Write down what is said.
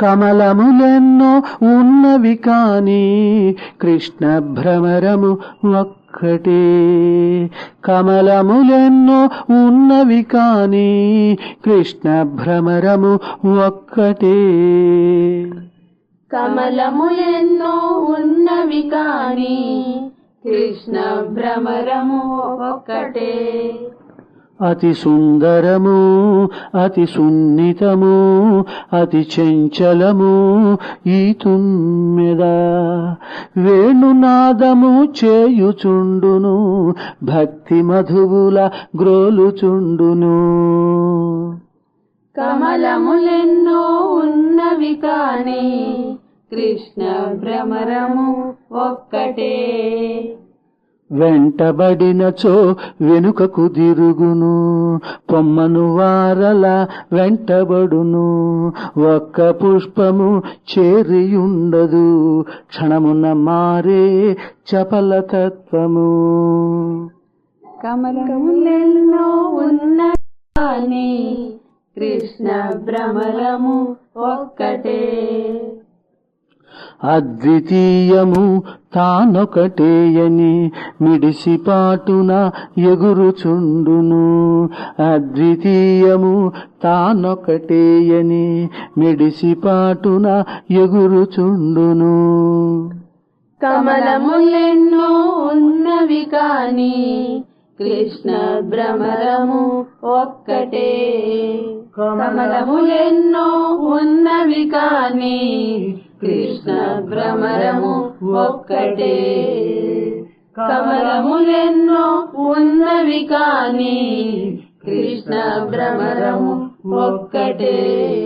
కమలములెన్నో ఉన్నవి కాని కృష్ణ భ్రమరము ఒక్కటే. కమలములెన్నో ఉన్నవి కాని కృష్ణ భ్రమరము ఒక్కటే. కమలము ఎన్నో ఉన్నవి కాని కృష్ణ భ్రమరము ఒక్కటే. అతి సుందరము అతి సున్నితము అతి చెంచలము ఈ తుమ్మెద. వేణునాదము చేయుచుండును భక్తి మధువుల గ్రోలుచుండును. కమలములెన్నో ఉన్నవి కాని కృష్ణ భ్రమరము ఒక్కటే. వెంటబడినచో వెనుకకు దిరుగును పొమ్మను వారల వెంటబడును. ఒక్క పుష్పము చేరియుండదు. క్షణమున మారే చపలతత్వము. కమలములెన్నో ఉన్న కృష్ణ భ్రమరము ఒక్కటే. అద్వితీయము తానొకటేయని మిడిసిపాటున ఎగురుచుండును. అద్వితీయము తానొకటేయని మిడిసిపాటున ఎగురుచుండును. కమలములెన్నో ఉన్నవి కాని కృష్ణ భ్రమరము ఒక్కటే. కమలములెన్నో ఉన్నవి కాని కృష్ణ భ్రమరము ఒక్కటే. కమలములెన్నో ఉన్నవి కానీ కృష్ణ భ్రమరము ఒక్కటే.